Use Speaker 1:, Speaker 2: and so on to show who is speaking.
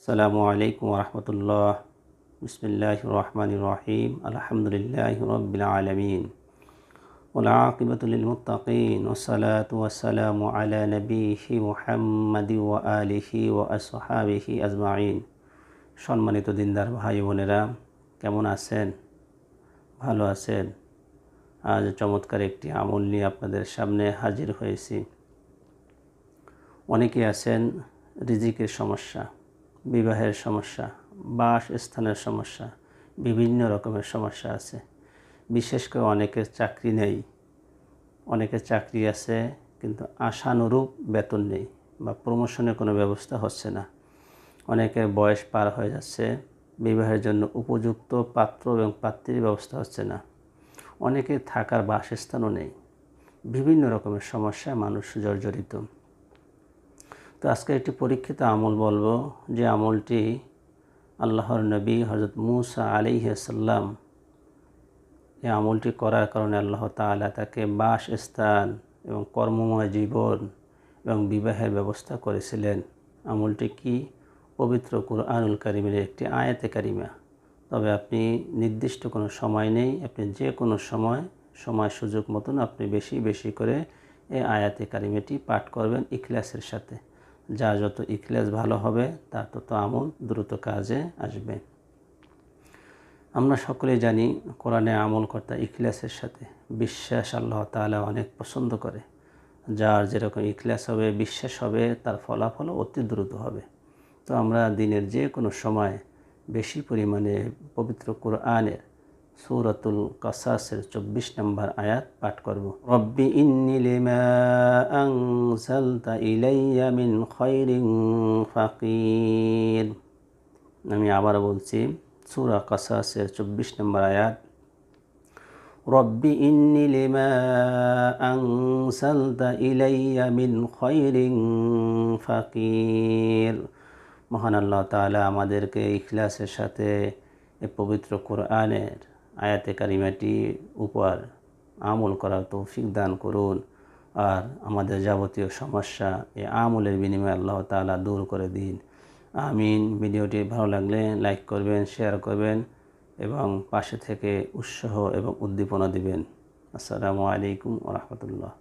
Speaker 1: আসসালামু আলাইকুম রহমতুল্লাহ বিসমিল্লাহ রহমান রহিম আলহামদুলিল্লাহ রবিল আলমিন والعاقبة للمتقين والصلاة والسلام على نبيه محمد وآله وأصحابه أجمعين সম্মানিত দিনদার ভাই বোনেরা কেমন আছেন ভালো আছেন আজ চমৎকার একটি আমল নিয়ে আপনাদের সামনে হাজির হয়েছি অনেকে আছেন রিজিকের সমস্যা বিবাহের সমস্যা বাস স্থানের সমস্যা, বিভিন্ন রকমের সমস্যা আছে। বিশেষ করে অনেকের চাকরি নেই। অনেকের চাকরি আছে, কিন্তু আশানুরূপ বেতন নেই বা প্রমোশনের কোনো ব্যবস্থা হচ্ছে না। অনেকের বয়স পার হয়ে যাচ্ছে, বিবাহের জন্য উপযুক্ত পাত্র এবং পাত্রীর ব্যবস্থা হচ্ছে না। অনেকে থাকার বাসস্থানও নেই। বিভিন্ন রকমের সমস্যায় মানুষ জর্জরিত। তো আজকে একটি পরীক্ষিত আমল বলব যে আমলটি আল্লাহর নবী হজরত মুসা আলিহাসাল্লাম এই আমলটি করার কারণে আল্লাহ তালা তাকে বাসস্থান এবং কর্মময় জীবন এবং বিবাহের ব্যবস্থা করেছিলেন। আমলটি কি? পবিত্র কুরআনুল কারিমের একটি আয়াতে কারিমা। তবে আপনি নির্দিষ্ট কোনো সময় নেই, আপনি যে কোনো সময় সময় সুযোগ মতন আপনি বেশি বেশি করে এই আয়াতে কারিমেটি পাঠ করবেন ইখলাসের সাথে। যা যত ইখলাস ভালো হবে তার তত আমল দ্রুত কাজে আসবে। আমরা সকলেই জানি কোরআনে আমল কর্তা ইখলাসের সাথে বিশ্বাস আল্লাহ তালা অনেক পছন্দ করে। যার যেরকম ইখলাস হবে, বিশ্বাস হবে, তার ফলাফল অতি দ্রুত হবে। তো আমরা দিনের যে কোনো সময় বেশি পরিমাণে পবিত্র কোরআনের সৌরাতুল কাসাসের চব্বিশ নম্বর আয়াত পাঠ করব। রব্বি ইন্নি লিমা আনসালতা ইলাইয়া মিন খায়রিন ফাকির। আমি আবার বলছি, সূরা কাসাসের চব্বিশ নম্বর আয়াত, রব্বি ইন্নি লিমা আনসালতা ইলাইয়া মিন খায়রিন ফাকির। মহান আল্লাহ তাআলা আমাদেরকে ইখলাসের সাথে এ পবিত্র কোরআনের আয়াতে কারিমাটি উপর আমল করার তৌফিক দান করুন। আর আমাদের যাবতীয় সমস্যা এই আমলের বিনিময়ে আল্লাহ তালা দূর করে দিন। আমিন। ভিডিওটি ভালো লাগলে লাইক করবেন, শেয়ার করবেন এবং পাশে থেকে উৎসাহ এবং উদ্দীপনা দিবেন। আসসালামু আলাইকুম রহমতুল্লাহ।